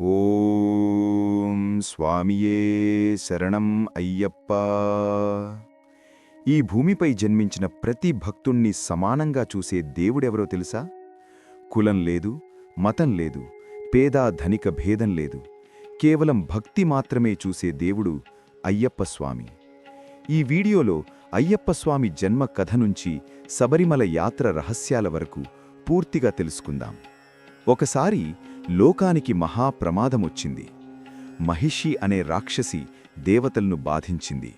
ఓం స్వామియే శరణం అయ్యప్ప. ఈ భూమిపై జన్మించిన ప్రతి భక్తుణ్ణి సమానంగా చూసే దేవుడెవరో తెలుసా? కులం లేదు మతం లేదు పేద ధనిక భేదం లేదు. కేవలం భక్తి మాత్రమే చూసే దేవుడు అయ్యప్ప స్వామి. ఈ వీడియోలో అయ్యప్ప స్వామి జన్మ కథ నుంచి శబరిమల యాత్ర రహస్యాల వరకు పూర్తిగా తెలుసుకుందాం. ఒకసారి లోకానికి మహా ప్రమాదమొచ్చింది మహిషి అనే రాక్షసి దేవతలను బాధించింది.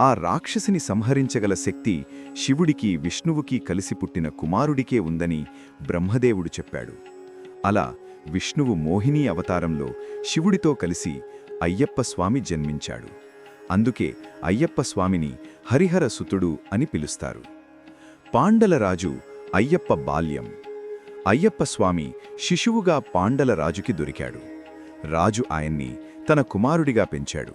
ఆ రాక్షసిని సంహరించగల శక్తి శివుడికి విష్ణువుకి కలిసి పుట్టిన కుమారుడికే ఉందని బ్రహ్మదేవుడు చెప్పాడు. అలా విష్ణువు మోహిని అవతారంలో శివుడితో కలిసి అయ్యప్ప స్వామి జన్మించాడు. అందుకే అయ్యప్ప స్వామిని హరిహర సుతుడు అని పిలుస్తారు. పాండలరాజు అయ్యప్ప బాల్యం. అయ్యప్ప స్వామి శిశువుగా పాండల రాజుకి దొరికాడు. రాజు ఆయన్ని తన కుమారుడిగా పెంచాడు.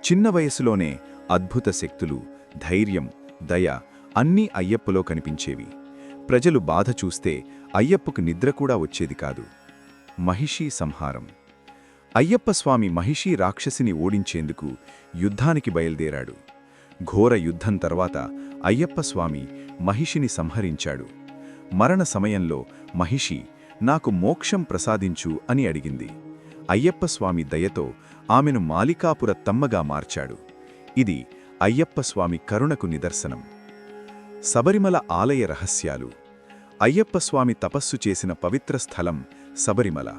చిన్న వయసులోనే అద్భుత శక్తులు ధైర్యం దయ అన్నీ అయ్యప్పలో కనిపించేవి. ప్రజలు బాధ చూస్తే అయ్యప్పకు నిద్ర కూడా వచ్చేది కాదు. మహిషీ సంహారం. అయ్యప్పస్వామి మహిషీ రాక్షసిని ఓడించేందుకు యుద్ధానికి బయలుదేరాడు. ఘోర యుద్ధం తర్వాత అయ్యప్పస్వామి మహిషిని సంహరించాడు. మరణ సమయంలో మహిషి నాకు మోక్షం ప్రసాదించు అని అడిగింది. అయ్యప్ప స్వామి దయతో ఆమెను మాలికాపుర తమ్మగా మార్చాడు. ఇది అయ్యప్ప స్వామి కరుణకు నిదర్శనం. శబరిమల ఆలయ రహస్యాలు. అయ్యప్ప స్వామి తపస్సు చేసిన పవిత్ర స్థలం శబరిమల.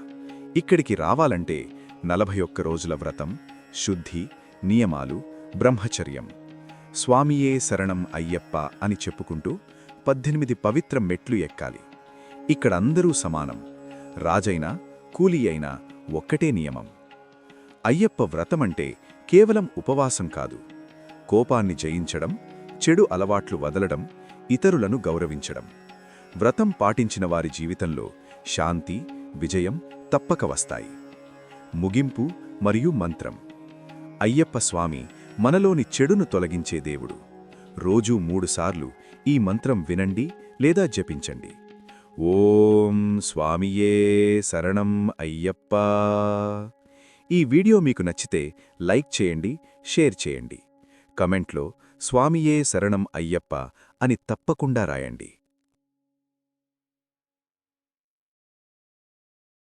ఇక్కడికి రావాలంటే నలభై ఒక్క రోజుల వ్రతం శుద్ధి నియమాలు బ్రహ్మచర్యం. స్వామియే శరణం అయ్యప్ప అని చెప్పుకుంటూ పద్దెనిమిది పవిత్ర మెట్లు ఎక్కాలి. ఇక్కడ అందరూ సమానం. రాజైనా కూలీ అయినా ఒక్కటే నియమం. అయ్యప్ప వ్రతమంటే కేవలం ఉపవాసం కాదు. కోపాన్ని జయించడం చెడు అలవాట్లు వదలడం ఇతరులను గౌరవించడం. వ్రతం పాటించిన వారి జీవితంలో శాంతి విజయం తప్పక వస్తాయి. ముగింపు మరియు మంత్రం. అయ్యప్ప స్వామి మనలోని చెడును తొలగించే దేవుడు. రోజూ మూడుసార్లు ఈ మంత్రం వినండి లేదా జపించండి. ఓం స్వామియే శరణం అయ్యప్ప. ఈ వీడియో మీకు నచ్చితే లైక్ చేయండి షేర్ చేయండి. కమెంట్లో స్వామియే శరణం అయ్యప్ప అని తప్పకుండా రాయండి.